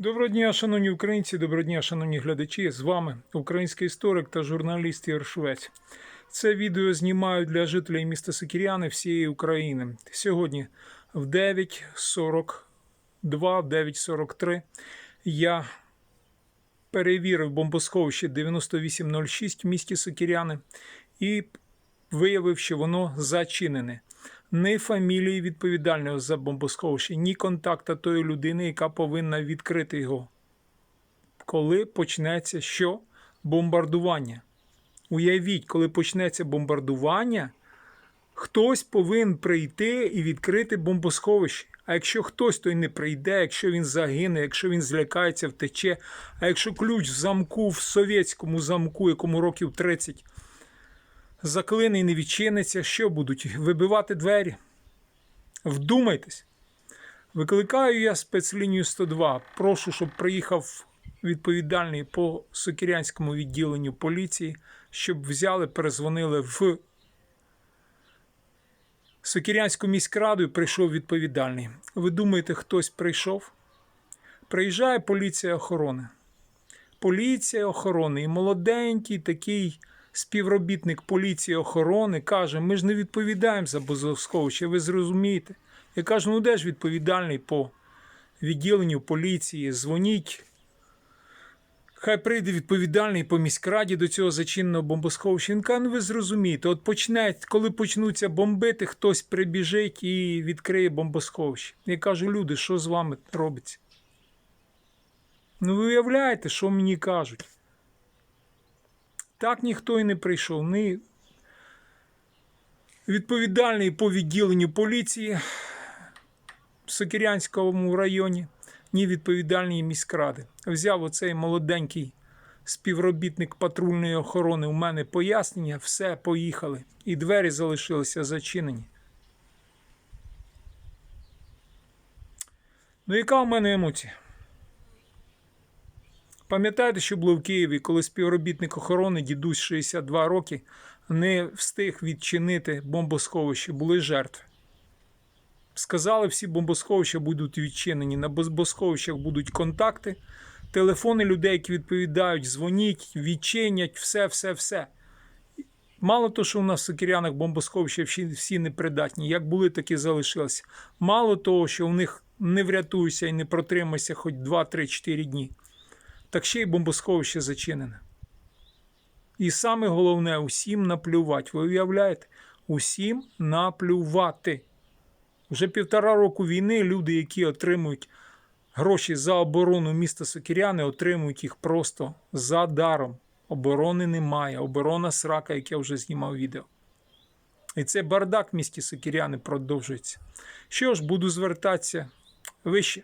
Доброго дня, шановні українці, доброго дня, шановні глядачі. З вами український історик та журналіст Ігор Швець. Це відео знімаю для жителів міста Сокіряни всієї України. Сьогодні в 9.42, 9.43 я перевірив бомбосховище 9806 в місті Сокіряни і виявив, що воно зачинене. Ні фамілії відповідального за бомбосховище, ні контакта тої людини, яка повинна відкрити його. Коли почнеться що? Бомбардування. Уявіть, коли почнеться бомбардування, хтось повинен прийти і відкрити бомбосховище. А якщо хтось той не прийде, якщо він загине, якщо він злякається, втече, а якщо ключ в замку в совєтському замку, якому років 30, заклине і не відчиниться, що будуть? Вибивати двері? Вдумайтесь. Викликаю я спецлінію 102. Прошу, щоб приїхав відповідальний по Сокірянському відділенню поліції, щоб взяли, перезвонили в Сокірянську міськраду і прийшов відповідальний. Ви думаєте, хтось прийшов? Приїжджає поліція охорони. Поліція охорони і молоденький такий співробітник поліції охорони каже: ми ж не відповідаємо за бозовсковище, ви зрозумієте. Я кажу, ну де ж відповідальний по відділенню поліції? Дзвоніть. Хай прийде відповідальний по міськраді до цього зачиненого бомбосховища. Він каже, ну ви зрозумієте, от почне, коли почнуться бомбити, хтось прибіжить і відкриє бомбосховище. Я кажу, люди, що з вами робиться? Ну, ви уявляєте, що мені кажуть? Так ніхто і не прийшов. Ні відповідальний по відділенню поліції в Сокирянському районі, ні відповідальний міськради. Взяв оцей молоденький співробітник патрульної охорони у мене пояснення, все, поїхали. І двері залишилися зачинені. Ну, яка у мене емоція? Пам'ятаєте, що було в Києві, коли співробітник охорони, дідусь 62 роки, не встиг відчинити бомбосховище, були жертви. Сказали, всі бомбосховища будуть відчинені. На бомбосховищах будуть контакти, телефони людей, які відповідають, дзвоніть, відчинять, все, все, все. Мало того, що у нас в Сокирянах бомбосховища всі, непридатні, як були, так і залишилися. Мало того, що у них не врятуєшся і не протримайся хоч 2-3-4 дні так ще й бомбосховище зачинене. І саме головне усім наплювати. Ви уявляєте? Усім наплювати. Вже півтора року війни люди, які отримують гроші за оборону міста Сокіряни, отримують їх просто за даром. Оборони немає. Оборона срака, як я вже знімав відео. І це бардак в місті Сокіряни продовжується. Що ж, буду звертатися вище.